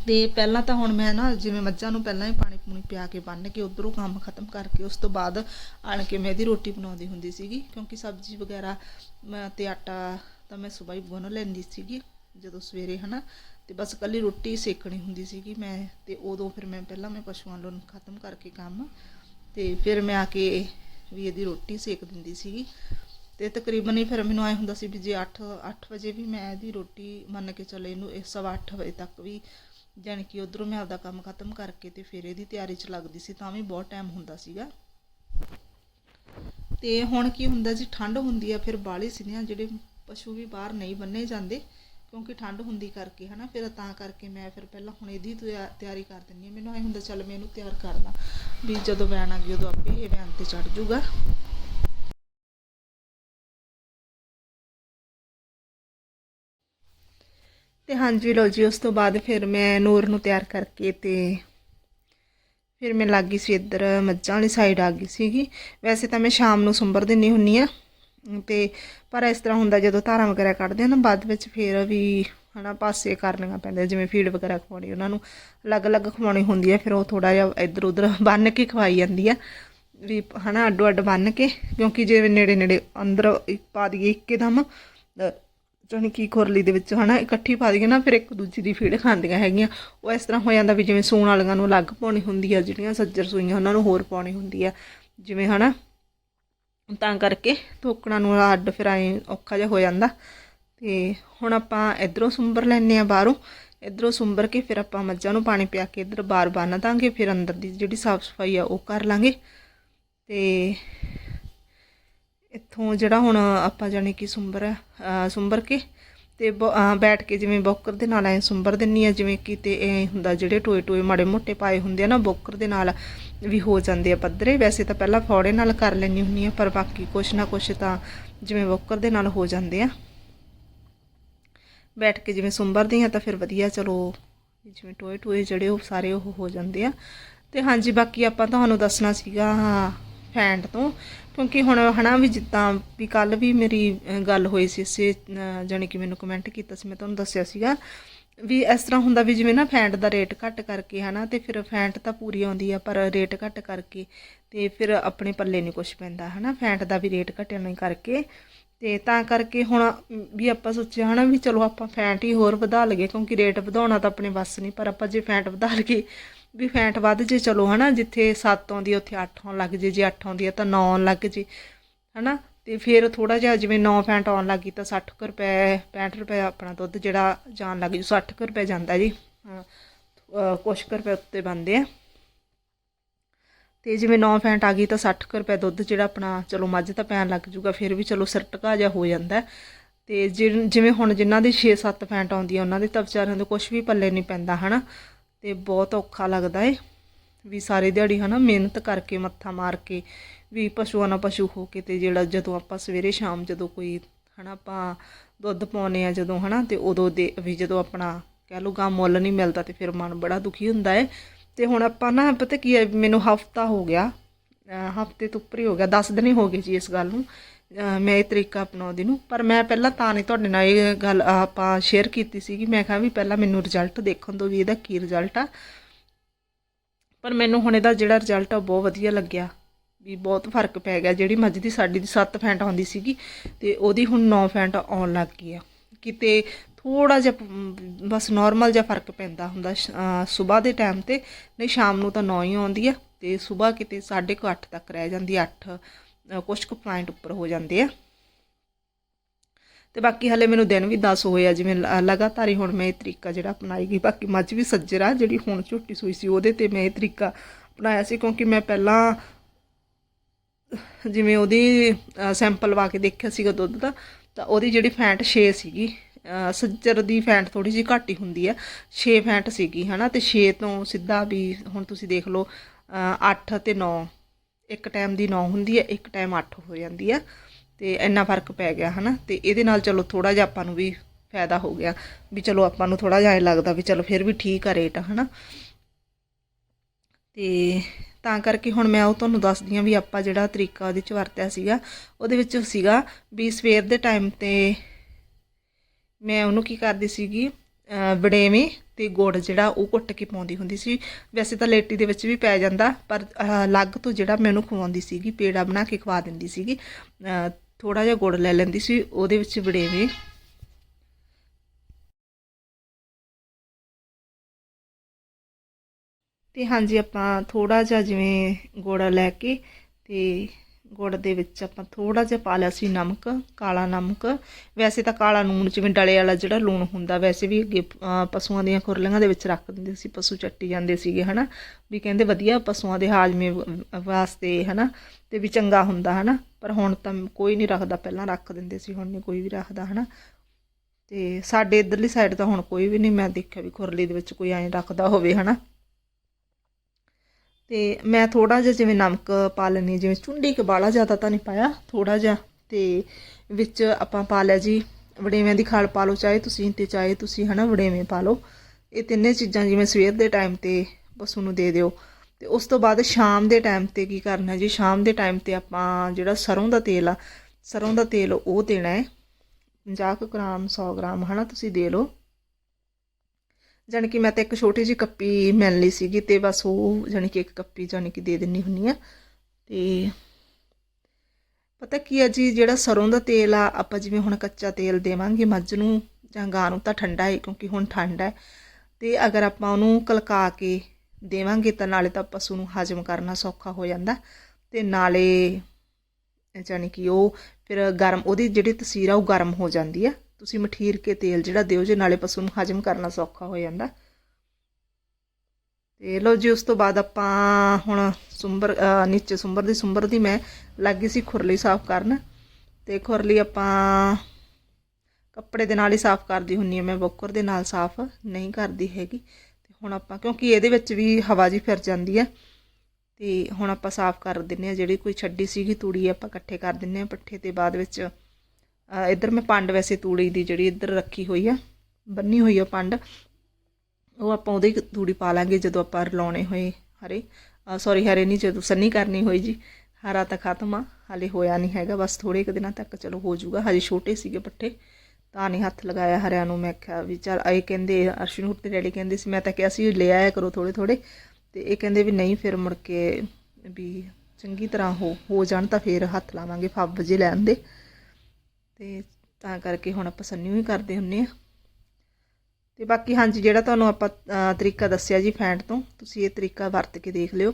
ਤੇ ਪਹਿਲਾਂ ਤਾਂ ਹੁਣ ਮੈਂ ਨਾ ਜਿਵੇਂ ਮੱਝਾਂ ਨੂੰ ਪਹਿਲਾਂ ਹੀ ਪਾਣੀ ਪੂਣੀ ਪਿਆ ਕੇ ਬੰਨ ਕੇ ਉਧਰੋਂ ਕੰਮ ਖਤਮ ਕਰਕੇ ਉਸ ਤੋਂ ਬਾਅਦ ਆਣ ਕੇ ਮੈਂ ਇਹਦੀ ਰੋਟੀ ਬਣਾਉਂਦੀ ਹੁੰਦੀ ਸੀਗੀ। ਕਿਉਂਕਿ ਸਬਜ਼ੀ ਵਗੈਰਾ, ਮੈਂ ਤੇ ਆਟਾ ਤਾਂ ਮੈਂ ਸਵੇਰ ਹੀ ਗੁੰਨ ਲੈਂਦੀ ਸੀਗੀ, ਜਦੋਂ ਸਵੇਰੇ, ਹਨਾ। ਤੇ ਬਸ ਕੱਲੀ ਰੋਟੀ ਸੇਕਣੀ ਹੁੰਦੀ ਸੀਗੀ ਮੈਂ, ਤੇ ਉਦੋਂ ਫਿਰ ਮੈਂ, ਪਹਿਲਾਂ ਮੈਂ ਪਸ਼ੂਆਂ ਨੂੰ ਖਤਮ ਕਰਕੇ ਕੰਮ ਤੇ ਫਿਰ ਮੈਂ ਆ ਕੇ ਵੀ ਇਹਦੀ ਰੋਟੀ ਸੇਕ ਦਿੰਦੀ ਸੀਗੀ। ਤੇ ਤਕਰੀਬਨ ਹੀ ਫਿਰ ਮੈਨੂੰ ਐ ਹੁੰਦਾ ਸੀ ਵੀ ਜੇ 8 8 ਵਜੇ ਵੀ ਮੈਂ ਇਹਦੀ ਰੋਟੀ ਮੰਨ ਕੇ ਚੱਲੇ ਇਹਨੂੰ ਇਹ ਸਵਾ ਅੱਠ ਵਜੇ ਤੱਕ ਵੀ ਜਾਣੀ ਕਿ ਉਧਰੋਂ ਮੈਂ ਆਪਦਾ ਕੰਮ ਖਤਮ ਕਰਕੇ ਤੇ ਫਿਰ ਇਹਦੀ ਤਿਆਰੀ 'ਚ ਲੱਗਦੀ ਸੀ ਤਾਂ ਵੀ ਬਹੁਤ ਟਾਈਮ ਹੁੰਦਾ ਸੀਗਾ। ਤੇ ਹੁਣ ਕੀ ਹੁੰਦਾ ਜੀ ਠੰਡ ਹੁੰਦੀ ਆ, ਫਿਰ ਬਾਲੀ ਸੀਨੀਆਂ ਜਿਹੜੇ ਪਸ਼ੂ ਵੀ ਬਾਹਰ ਨਹੀਂ ਬੰਨੇ ਜਾਂਦੇ। ਕਿਉਂਕਿ ਠੰਡ ਹੁੰਦੀ ਕਰਕੇ ਹਨਾ, ਫਿਰ ਤਾਂ ਕਰਕੇ ਮੈਂ ਫਿਰ ਪਹਿਲਾਂ ਹੁਣ ਇਹਦੀ ਤਿਆ- ਤਿਆਰੀ ਕਰ ਦਿੰਦੀ ਹਾਂ। ਮੈਨੂੰ ਐ ਹੁੰਦਾ, ਚੱਲ ਮੈਂ ਇਹਨੂੰ ਤਿਆਰ ਕਰ ਲਾਂ ਵੀ ਜਦੋਂ ਵੈਨ ਆ ਗਈ, ਉਦੋਂ ਆਪੇ ਇਹ ਵੈਨ ਤੇ ਚੜ ਜਾਊਗਾ ਤੇ ਹਾਂਜੀ ਲੋ ਜੀ, ਉਸ ਤੋਂ ਬਾਅਦ ਫਿਰ ਮੈਂ ਨੂਰ ਨੂੰ ਤਿਆਰ ਕਰਕੇ ਤੇ ਫਿਰ ਮੈਂ ਲੱਗ ਗਈ ਸੀ ਇੱਧਰ ਮੱਝਾਂ ਵਾਲੀ ਸਾਈਡ ਆ ਗਈ ਸੀਗੀ। ਵੈਸੇ ਤਾਂ ਮੈਂ ਸ਼ਾਮ ਨੂੰ ਸੁੰਬਰ ਦਿੰਨੀ ਹੁੰਨੀ ਆ ਤੇ ਪਰ ਇਸ ਤਰ੍ਹਾਂ ਹੁੰਦਾ ਜਦੋਂ ਧਾਰਾਂ ਵਗੈਰਾ ਕੱਢਦੇ ਆ ਨਾ, ਬਾਅਦ ਵਿੱਚ ਫਿਰ ਵੀ ਹਨਾ ਪਾਸੇ ਕਰਨੀਆਂ ਪੈਂਦੀਆਂ ਜਿਵੇਂ ਫੀਡ ਵਗੈਰਾ ਖਵਾਉਣੀ, ਉਹਨਾਂ ਨੂੰ ਅਲੱਗ-ਅਲੱਗ ਖਵਾਉਣੀ ਹੁੰਦੀ ਹੈ ਫਿਰ ਉਹ ਥੋੜਾ ਜਿਹਾ ਇੱਧਰ ਉੱਧਰ ਬੰਨ ਕੇ ਖਵਾਈ ਜਾਂਦੀ ਆ, ਵੀ ਹਨਾ ਅੱਡੋ ਅੱਡ ਬੰਨ ਕੇ, ਕਿਉਂਕਿ ਜੇ ਨੇੜੇ ਨੇੜੇ ਅੰਦਰ ਪਾ ਦਈਏ ਇੱਕਦਮ ਅਹ ਜਾਣੀ ਕੀ ਖੁਰਲੀ ਦੇ ਵਿੱਚ ਹਨਾ ਇਕੱਠੀ ਪਾ ਦਈਏ ਨਾ, ਫਿਰ ਇੱਕ ਦੂਜੀ ਦੀ ਫੀਡ ਖਾਂਦੀਆਂ ਹੈਗੀਆਂ। ਉਹ ਇਸ ਤਰ੍ਹਾਂ ਹੋ ਜਾਂਦਾ ਵੀ ਜਿਵੇਂ ਸੂਣ ਵਾਲੀਆਂ ਨੂੰ ਅਲੱਗ ਪਾਉਣੀ ਹੁੰਦੀ ਆ, ਜਿਹੜੀਆਂ ਸੱਜਰ ਸੂਈਆਂ ਉਹਨਾਂ ਨੂੰ ਹੋਰ ਪਾਉਣੀ ਹੁੰਦੀ ਆ, ਜਿਵੇਂ ਹਨਾ ਤਾਂ ਕਰਕੇ ਧੋਕਣਾ ਨੂੰ ਅੱਡ ਫਿਰ ਐ ਔਖਾ ਜਿਹਾ ਹੋ ਜਾਂਦਾ। ਤੇ ਹੁਣ ਆਪਾਂ ਇਧਰੋਂ ਸੁੰਬਰ ਲੈਣੇ ਆ ਬਾਹਰੋਂ। ਇਧਰੋਂ ਸੁੰਬਰ ਕੇ ਫਿਰ ਆਪਾਂ ਮੱਝਾਂ ਨੂੰ ਪਾਣੀ ਪਿਆ ਕੇ ਇਧਰ ਬਾਹਰ ਬੰਨ ਦਾਂਗੇ, ਫਿਰ ਅੰਦਰ ਦੀ ਜਿਹੜੀ ਸਾਫ਼ ਸਫ਼ਾਈ ਆ ਉਹ ਕਰ ਲਾਂਗੇ। ਤੇ ਇੱਥੋਂ ਜਿਹੜਾ ਹੁਣ ਆਪਾਂ ਜਾਣੀ ਕਿ ਸੁੰਬਰ ਸੁੰਬਰ ਕੇ ਤੇ ਬੈਠ ਕੇ ਜਿਵੇਂ ਬੋਕਰ ਦੇ ਨਾਲ ਐ ਸੁੰਬਰ ਦਿੰਨੀ ਆ, ਜਿਵੇਂ ਕਿ ਤੇ ਐ ਹੁੰਦਾ ਜਿਹੜੇ ਟੋਏ ਟੋਏ ਮਾੜੇ ਮੋਟੇ ਪਾਏ ਹੁੰਦੇ ਆ ਨਾ ਬੋਕਰ ਦੇ ਨਾਲ। ਵੀ ਹੋ ਜਾਂਦੇ ਆ ਪੱਧਰੇ। ਵੈਸੇ ਤਾਂ ਪਹਿਲਾਂ ਫੌੜੇ ਨਾਲ ਕਰ ਲੈਣੀ ਹੁੰਨੀ ਆ ਪਰ ਬਾਕੀ ਕੁਛ ਨਾ ਕੁਛ ਤਾਂ ਜਿਵੇਂ ਵੋਕਰ ਦੇ ਨਾਲ ਹੋ ਜਾਂਦੇ ਆ। ਬੈਠ ਕੇ ਜਿਵੇਂ ਸੁੰਬਰਦੀ ਆ ਤਾਂ ਫਿਰ ਵਧੀਆ ਚਲੋ ਜਿਵੇਂ ਟੋਏ ਟੋਏ ਜਿਹੜੇ ਉਹ ਸਾਰੇ ਉਹ ਹੋ ਜਾਂਦੇ ਆ। ਤੇ ਹਾਂਜੀ ਬਾਕੀ ਆਪਾਂ ਤੁਹਾਨੂੰ ਦੱਸਣਾ ਸੀਗਾ ਫੈਂਟ ਤੋਂ। ਕਿਉਂਕਿ ਹੁਣ ਹਨਾ ਵੀ ਜਿੱਦਾਂ ਵੀ ਕੱਲ ਵੀ ਮੇਰੀ ਗੱਲ ਹੋਈ ਸੀ ਇਸੇ ਅ, ਜਾਣੀ ਕਿ ਮੈਨੂੰ ਕਮੈਂਟ ਕੀਤਾ ਸੀ ਮੈਂ ਤੁਹਾਨੂੰ ਦੱਸਿਆ ਸੀਗਾ। ਵੀ ਇਸ ਤਰ੍ਹਾਂ ਹੁੰਦਾ ਵੀ ਜਿਵੇਂ ਨਾ ਫੈਂਟ ਦਾ ਰੇਟ ਘੱਟ ਕਰਕੇ ਹਨਾ, ਤੇ ਫਿਰ ਫੈਂਟ ਤਾਂ ਪੂਰੀ ਆਉਂਦੀ ਆ, ਪਰ ਰੇਟ ਘੱਟ ਕਰਕੇ ਤੇ ਫਿਰ ਆਪਣੇ ਪੱਲੇ ਨਹੀਂ ਕੁਝ ਪੈਂਦਾ ਹਨਾ, ਫੈਂਟ ਦਾ ਵੀ ਰੇਟ ਘਟਣ ਕਰਕੇ। ਤੇ ਤਾਂ ਕਰਕੇ ਹੁਣ ਵੀ ਆਪਾਂ ਸੋਚਿਆ ਹਨਾ ਵੀ ਚਲੋ ਆਪਾਂ ਫੈਂਟ ਹੀ ਹੋਰ ਵਧਾ ਲਈਏ, ਕਿਉਂਕਿ ਰੇਟ ਵਧਾਉਣਾ ਤਾਂ ਆਪਣੇ ਵੱਸ ਨਹੀਂ ਪਰ ਆਪਾਂ ਜੇ ਫੈਂਟ ਵਧਾ ਲਈਏ, ਵੀ ਫੈਂਟ ਵੱਧ ਜੇ ਚਲੋ ਹਨਾ, ਜਿੱਥੇ 7 ਆਉਂਦੀ ਆ, ਉੱਥੇ 8 ਆਉਣ ਲੱਗ ਜੇ ਜੇ 8 ਆਉਂਦੀ ਆ ਤਾਂ 9 ਆਉਣ ਲੱਗ ਜੇ, ਹਨਾ। ਤੇ ਫਿਰ ਥੋੜਾ ਜਿਹਾ ਜਿਵੇਂ 9 ਫੈਂਟ ਆਉਣ ਲੱਗੀ ਤਾਂ 60 ਕੁ ਰੁਪਏ 65 ਰੁਪਏ ਆਪਣਾ ਦੁੱਧ ਜਿਹੜਾ ਜਾਣ ਲੱਗ ਜੂ 60 ਕੁ ਰੁਪਏ ਜਾਂਦਾ ਜੀ। ਕੁਛ ਕੁ ਰੁਪਏ ਉੱਤੇ ਬੰਦੇ ਆ। ਤੇ ਜਿਵੇਂ 9 ਫੈਂਟ ਆ ਗਈ ਤਾਂ 60 ਕੁ ਰੁਪਏ ਦੁੱਧ ਜਿਹੜਾ ਆਪਣਾ ਚਲੋ ਮੱਝ ਤਾਂ ਪੈਣ ਲੱਗ ਜੂਗਾ, ਫਿਰ ਵੀ ਚਲੋ ਸਿਰਟਕਾ ਜਿਹਾ ਹੋ ਜਾਂਦਾ। ਹੈ। ਤੇ ਜਿ- ਜਿਵੇਂ ਹੁਣ ਜਿਨ੍ਹਾਂ ਦੀ 6-7 ਫੈਂਟ ਆਉਂਦੀ ਆ ਉਹਨਾਂ ਦੇ ਤਾਂ ਵਿਚਾਰਿਆਂ ਦੇ ਕੁਝ ਵੀ ਪੱਲੇ ਨਹੀਂ ਪੈਂਦਾ, ਹਨਾ। ਤੇ ਬਹੁਤ ਔਖਾ ਲੱਗਦਾ ਏ। ਵੀ ਸਾਰੇ ਦਿਹਾੜੀ ਹਨਾ ਮਿਹਨਤ ਕਰਕੇ, ਮੱਥਾ ਮਾਰ ਕੇ ਵੀ ਪਸ਼ੂਆਂ ਨਾਲ ਪਸ਼ੂ ਹੋ ਕੇ ਤੇ ਜਿਹੜਾ ਜਦੋਂ ਆਪਾਂ ਸਵੇਰੇ ਸ਼ਾਮ ਜਦੋਂ ਕੋਈ ਹਨਾ ਆਪਾਂ ਦੁੱਧ ਪਾਉਨੇ ਆ ਜਦੋਂ ਹਨਾ ਤੇ ਉਦੋਂ ਦੇ ਵੀ ਜਦੋਂ ਆਪਣਾ ਕਹਿ ਲਓ ਗਾ ਮੁੱਲ ਨਹੀਂ ਮਿਲਦਾ ਤੇ ਫਿਰ ਮਨ ਬੜਾ ਦੁਖੀ ਹੁੰਦਾ ਹੈ। ਤੇ ਹੁਣ ਆਪਾਂ ਨਾ ਪਤਾ ਕੀ ਹੈ, ਮੈਨੂੰ ਹਫਤਾ ਹੋ ਗਿਆ ਹਫ਼ਤੇ ਤੋਂ ਉੱਪਰ ਹੀ ਹੋ ਗਿਆ 10 ਦਿਨ ਹੀ ਹੋ ਗਏ ਜੀ ਇਸ ਗੱਲ ਨੂੰ। ਮੈਂ ਇਹ ਤਰੀਕਾ ਅਪਣਾਉਂਦੀ ਨੂੰ, ਪਰ ਮੈਂ ਪਹਿਲਾਂ ਤਾਂ ਨਹੀਂ ਤੁਹਾਡੇ ਨਾਲ ਇਹ ਗੱਲ ਆਪਾਂ ਸ਼ੇਅਰ ਕੀਤੀ ਸੀ ਕਿ ਮੈਂ ਕਿਹਾ ਵੀ ਪਹਿਲਾਂ ਮੈਨੂੰ ਰਿਜ਼ਲਟ ਦੇਖਣ ਦਿਓ ਵੀ ਇਹਦਾ ਕੀ ਰਿਜ਼ਲਟ ਆ। ਪਰ ਮੈਨੂੰ ਹੁਣ ਇਹਦਾ ਜਿਹੜਾ ਰਿਜ਼ਲਟ ਆ ਉਹ ਬਹੁਤ ਵਧੀਆ ਲੱਗਿਆ। ਵੀ ਬਹੁਤ ਫ਼ਰਕ ਪੈ ਗਿਆ। ਜਿਹੜੀ ਮੱਝ ਦੀ ਸਾਡੀ ਦੀ 7 ਫੈਂਟ ਆਉਂਦੀ ਸੀਗੀ ਤੇ ਉਹਦੀ ਹੁਣ 9 ਫੈਂਟ ਆਉਣ ਲੱਗ ਗਈ ਆ। ਕਿਤੇ ਥੋੜਾ ਜਿਹਾ ਬਸ ਨਾਰਮਲ ਜਿਹਾ ਫ਼ਰਕ ਪੈਂਦਾ ਹੁੰਦਾ। ਸਵੇਰ ਦੇ ਟਾਈਮ ਤੇ ਨਹੀਂ, ਸ਼ਾਮ ਨੂੰ ਤਾਂ 9 ਹੀ ਆਉਂਦੀ ਆ ਤੇ ਸਵੇਰ ਕਿਤੇ 8:30 ਤੱਕ ਰਹਿ ਜਾਂਦੀ 8 ਕੁਝ ਕੁ ਪੁਆਇੰਟ ਉੱਪਰ ਹੋ ਜਾਂਦੇ ਆ। ਤੇ ਬਾਕੀ ਹਲੇ ਮੈਨੂੰ ਦਿਨ ਵੀ 10 ਹੋਏ ਆ, ਜਿਵੇਂ ਲ- ਲਗਾਤਾਰ ਹੀ ਹੁਣ ਮੈਂ ਇਹ ਤਰੀਕਾ ਜਿਹੜਾ ਅਪਣਾਈ ਗਈ, ਬਾਕੀ ਮੱਝ ਵੀ ਸੱਜਰ ਆ ਜਿਹੜੀ ਹੁਣ ਝੋਟੀ ਸੂਈ ਸੀ ਉਹਦੇ ਤੇ ਮੈਂ ਇਹ ਤਰੀਕਾ ਅਪਣਾਇਆ ਸੀ, ਕਿਉਂਕਿ ਮੈਂ ਪਹਿਲਾਂ ਜਿਵੇਂ ਉਹਦੀ ਸੈਂਪਲ ਵਾ ਕੇ ਦੇਖਿਆ ਸੀਗਾ ਦੁੱਧ ਦਾ, ਤਾਂ ਉਹਦੀ ਜਿਹੜੀ ਫੈਂਟ 6 ਸੀਗੀ ਸੱਜਰ ਦੀ ਫੈਂਟ ਥੋੜੀ ਜਿਹੀ ਘੱਟ ਹੀ ਹੁੰਦੀ ਆ 6 ਫੈਂਟ ਸੀਗੀ, ਹਨਾ, ਤੇ 6 ਤੋਂ ਸਿੱਧਾ ਵੀ ਹੁਣ ਤੁਸੀਂ ਦੇਖ ਲਓ 8 ਤੇ 9 ਇੱਕ ਟਾਈਮ ਦੀ 9 ਹੁੰਦੀ ਹੈ ਇੱਕ ਟਾਈਮ 8 ਹੋ ਜਾਂਦੀ ਆ। ਤੇ ਇੰਨਾ ਫ਼ਰਕ ਪੈ ਗਿਆ, ਹਨਾ? ਤੇ ਇਹਦੇ ਨਾਲ ਚਲੋ ਥੋੜਾ ਜਿਹਾ ਆਪਾਂ ਨੂੰ ਵੀ ਫਾਇਦਾ ਹੋ ਗਿਆ ਵੀ ਚਲੋ ਆਪਾਂ ਨੂੰ ਥੋੜਾ ਜਿਹਾ ਐਂ ਲੱਗਦਾ ਵੀ ਚਲੋ ਫਿਰ ਵੀ ਠੀਕ ਆ ਰੇਟ ਹਨਾ? ਤੇ ਤਾਂ ਕਰਕੇ ਹੁਣ ਮੈਂ ਉਹ ਤੁਹਾਨੂੰ ਦੱਸਦੀ ਹਾਂ ਵੀ ਆਪਾਂ ਜਿਹੜਾ ਤਰੀਕਾ ਉਹਦੇ ਚ ਵਰਤਿਆ ਸੀਗਾ, ਉਹਦੇ ਵਿੱਚ ਸੀਗਾ ਵੀ ਸਵੇਰ ਦੇ ਟਾਈਮ ਤੇ ਮੈਂ ਉਹਨੂੰ ਕੀ ਕਰਦੀ ਸੀਗੀ, ਅਹ ਵੜੇਵੇਂ ਤੇ ਗੁੜ ਜਿਹੜਾ ਉਹ ਕੁੱਟ ਕੇ ਪਾਉਂਦੀ ਹੁੰਦੀ ਸੀ। ਵੈਸੇ ਤਾਂ ਲੇਟੀ ਦੇ ਵਿੱਚ ਵੀ ਪੈ ਜਾਂਦਾ, ਪਰ ਅਲੱਗ ਤੋਂ ਜਿਹੜਾ ਮੈਂ ਉਹਨੂੰ ਖਵਾਉਂਦੀ ਸੀਗੀ, ਪੇੜਾ ਬਣਾ ਕੇ ਖਵਾ ਦਿੰਦੀ ਸੀਗੀ ਥੋੜਾ ਜਿਹਾ ਗੁੜ ਲੈ ਲੈਂਦੀ ਸੀ, ਉਹਦੇ ਵਿੱਚ ਵੜੇਵੇਂ। ਤੇ ਹਾਂਜੀ, ਆਪਾਂ ਥੋੜਾ ਜਿਹਾ ਜਿਵੇਂ ਗੋੜਾ ਲੈ ਕੇ ਤੇ ਗੁੜ ਦੇ ਵਿੱਚ ਆਪਾਂ ਥੋੜਾ ਜਿਹਾ ਪਾ ਲਿਆ ਸੀ ਨਮਕ, ਕਾਲਾ ਨਮਕ। ਵੈਸੇ ਤਾਂ ਕਾਲਾ ਲੂਣ ਜਿਵੇਂ ਡਲੇ ਵਾਲਾ ਜਿਹੜਾ ਲੂਣ ਹੁੰਦਾ, ਵੈਸੇ ਵੀ ਅੱਗੇ ਪਸ਼ੂਆਂ ਦੀਆਂ ਖੁਰਲੀਆਂ ਦੇ ਵਿੱਚ ਰੱਖ ਦਿੰਦੇ ਸੀ, ਪਸ਼ੂ ਚੱਟੀ ਜਾਂਦੇ ਸੀਗੇ, ਹਨਾ। ਵੀ ਕਹਿੰਦੇ ਵਧੀਆ ਪਸ਼ੂਆਂ ਦੇ ਹਾਜ਼ਮੇ ਵ- ਵਾਸਤੇ, ਹਨਾ, ਤੇ ਵੀ ਚੰਗਾ ਹੁੰਦਾ, ਹਨਾ। ਪਰ ਹੁਣ ਤਾਂ ਕੋਈ ਨਹੀਂ ਰੱਖਦਾ, ਪਹਿਲਾਂ ਰੱਖ ਦਿੰਦੇ ਸੀ, ਹੁਣ ਨਹੀਂ ਕੋਈ ਵੀ ਰੱਖਦਾ, ਹਨਾ। ਤੇ ਸਾਡੇ ਇਧਰਲੀ ਸਾਈਡ ਤਾਂ ਹੁਣ ਕੋਈ ਵੀ ਨਹੀਂ ਮੈਂ ਦੇਖਿਆ ਵੀ ਖੁਰਲੀ ਦੇ ਵਿੱਚ ਕੋਈ ਐਂ ਰੱਖਦਾ ਹੋਵੇ, ਹਨਾ। ਤੇ ਮੈਂ ਥੋੜਾ ਜਿਹਾ ਜਿਵੇਂ ਨਮਕ ਪਾ ਲੈਣੀ ਜਿਵੇਂ ਚੁੰਡੀ ਕੇ ਬਾਲਾ ਜ਼ਿਆਦਾ ਤਾਂ ਨਹੀਂ ਪਾਇਆ ਥੋੜਾ ਜਿਹਾ ਤੇ ਵਿੱਚ ਆਪਾਂ ਪਾ ਲਿਆ ਜੀ, ਵੜੇਵਿਆਂ ਦੀ ਖਾਲ ਪਾ ਲਓ, ਚਾਹੇ ਤੁਸੀਂ ਤੇ ਚਾਹੇ ਤੁਸੀਂ ਹਨਾ ਵੜੇਵੇਂ ਪਾ ਲਓ। ਇਹ ਤਿੰਨੇ ਚੀਜ਼ਾਂ ਜਿਵੇਂ ਸਵੇਰ ਦੇ ਟਾਈਮ ਤੇ ਪਸ਼ੂ ਨੂੰ ਦੇ ਦਿਓ। ਤੇ ਉਸ ਤੋਂ ਬਾਅਦ ਸ਼ਾਮ ਦੇ ਟਾਈਮ ਤੇ ਕੀ ਕਰਨਾ ਜੀ, ਸ਼ਾਮ ਦੇ ਟਾਈਮ ਤੇ ਆਪਾਂ ਜਿਹੜਾ ਸਰੋਂ ਦਾ ਤੇਲ ਆ, ਸਰੋਂ ਦਾ ਤੇਲ ਉਹ ਦੇਣਾ ਹੈ। 50 ਕੁ ਗ੍ਰਾਮ 100 ਗ੍ਰਾਮ ਹਨਾ ਤੁਸੀਂ ਦੇ ਲਓ। ਜਾਣੀ ਕਿ ਮੈਂ ਤਾਂ ਇੱਕ ਛੋਟੀ ਜਿਹੀ ਕੱਪੀ ਮਿਲ ਲਈ ਸੀਗੀ ਤੇ ਬਸ ਉਹ ਜਾਣੀ ਕਿ ਇੱਕ ਕੱਪੀ ਜਾਣੀ ਕਿ ਦੇ ਦਿੰਨੀ ਹੁੰਨੀ ਆ ਤੇ ਪਤਾ ਕੀ ਆ ਜੀ, ਜਿਹੜਾ ਸਰੋਂ ਦਾ ਤੇਲ ਆ, ਆਪਾਂ ਜਿਵੇਂ ਹੁਣ ਕੱਚਾ ਤੇਲ ਦੇਵਾਂਗੇ ਮੱਝ ਨੂੰ ਜਾਂ ਗਾਂ ਨੂੰ ਤਾਂ ਠੰਡਾ ਹੈ ਕਿਉਂਕਿ ਹੁਣ ਠੰਡ ਹੈ। ਤੇ ਅਗਰ ਆਪਾਂ ਉਹਨੂੰ ਕਲਕਾ ਕੇ ਦੇਵਾਂਗੇ ਤਾਂ ਨਾਲੇ ਤਾਂ ਪਸ਼ੂ ਨੂੰ ਹਜਮ ਕਰਨਾ ਸੌਖਾ ਹੋ ਜਾਂਦਾ। ਤੇ ਨਾਲੇ ਜਾਣੀ ਕਿ ਉਹ ਫਿਰ ਗਰਮ, ਉਹਦੀ ਜਿਹੜੀ ਤਸੀਰ ਆ ਉਹ ਗਰਮ ਹੋ ਜਾਂਦੀ ਆ। ਤੁਸੀਂ ਮਠੀਰ ਕੇ ਤੇਲ ਜਿਹੜਾ ਦਿਓ ਜੇ, ਨਾਲੇ ਪਸ਼ੂ ਨੂੰ ਹਜਮ ਕਰਨਾ ਸੌਖਾ ਹੋ ਜਾਂਦਾ। ਤੇ ਲਓ ਜੀ, ਉਸ ਤੋਂ ਬਾਅਦ ਆਪਾਂ ਹੁਣ ਸੁੰਬਰ ਨੀਚੇ ਸੁੰਬਰ ਦੀ ਸੁੰਬਰ ਦੀ ਮੈਂ ਲੱਗੀ ਸੀ ਖੁਰਲੀ ਸਾਫ਼ ਕਰਨ। ਤੇ ਖੁਰਲੀ ਆਪਾਂ ਕੱਪੜੇ ਦੇ ਨਾਲ ਹੀ ਸਾਫ਼ ਕਰਦੀ ਹੁੰਨੀ ਆ। ਮੈਂ ਬੋਕਰ ਦੇ ਨਾਲ ਸਾਫ਼ ਨਹੀਂ ਕਰਦੀ ਹੈਗੀ। ਤੇ ਹੁਣ ਆਪਾਂ, ਕਿਉਂਕਿ ਇਹਦੇ ਵਿੱਚ ਵੀ ਹਵਾ ਜੀ ਫਿਰ ਜਾਂਦੀ ਆ। ਤੇ ਹੁਣ ਆਪਾਂ ਸਾਫ਼ ਕਰ ਦਿੰਨੇ ਆ। ਜਿਹੜੀ ਕੋਈ ਛੱਡੀ ਸੀਗੀ ਤੂੜੀ ਆਪਾਂ ਇਕੱਠੇ ਕਰ ਦਿੰਨੇ ਆ। ਪੱਠੇ ਤੇ ਬਾਅਦ ਵਿੱਚ ਇੱਧਰ ਮੈਂ ਪੰਡ ਵੈਸੇ ਤੂੜੀ ਦੀ ਜਿਹੜੀ ਇੱਧਰ ਰੱਖੀ ਹੋਈ ਆ, ਬੰਨੀ ਹੋਈ ਆ ਪੰਡ, ਉਹ ਆਪਾਂ ਉਹਦੇ ਤੂੜੀ ਪਾ ਲਾਂਗੇ ਜਦੋਂ ਆਪਾਂ ਰਲਾਉਣੇ ਹੋਏ ਹਰੇ। ਸੌਰੀ ਹਰੇ ਨਹੀਂ, ਜਦੋਂ ਸੰਨੀ ਕਰਨੀ ਹੋਈ ਜੀ। ਹਰਾ ਤਾਂ ਖਤਮ ਆ, ਹਾਲੇ ਹੋਇਆ ਨਹੀਂ ਹੈਗਾ, ਬਸ ਥੋੜੇ ਕੁ ਦਿਨਾਂ ਤੱਕ ਚਲੋ ਹੋ ਜਾਊਗਾ। ਹਜੇ ਛੋਟੇ ਸੀਗੇ ਪੱਠੇ, ਤਾਂ ਨਹੀਂ ਹੱਥ ਲਗਾਇਆ ਹਰਿਆਂ ਨੂੰ। ਮੈਂ ਕਿਹਾ ਵੀ ਚਲ, ਇਹ ਕਹਿੰਦੇ ਅਰਸ਼ਨੂਰ ਤੇ ਡੈਡੀ ਕਹਿੰਦੇ ਸੀ, ਮੈਂ ਤਾਂ ਕਿਹਾ ਸੀ, ਲੈ ਆਇਆ ਕਰੋ ਥੋੜੇ ਥੋੜੇ ਤੇ ਇਹ ਕਹਿੰਦੇ ਵੀ ਨਹੀਂ, ਫਿਰ ਮੁੜ ਕੇ ਵੀ ਚੰਗੀ ਤਰ੍ਹਾਂ ਹੋ ਹੋ ਜਾਣ ਤਾਂ ਫਿਰ ਹੱਥ ਲਾਵਾਂਗੇ, ਫੱਬ ਜੇ ਲੈਣ ਦੇ। ਤੇ ਤਾਂ ਕਰਕੇ ਹੁਣ ਆਪਾਂ ਸੰਨਿਓ ਹੀ ਕਰਦੇ ਹੁੰਨੇ ਆ। ਤੇ ਬਾਕੀ ਹਾਂਜੀ, ਜਿਹੜਾ ਤੁਹਾਨੂੰ ਆਪਾਂ ਤਰੀਕਾ ਦੱਸਿਆ ਜੀ ਫੈਂਟ ਤੋਂ, ਤੁਸੀਂ ਇਹ ਤਰੀਕਾ ਵਰਤ ਕੇ ਦੇਖ ਲਿਓ।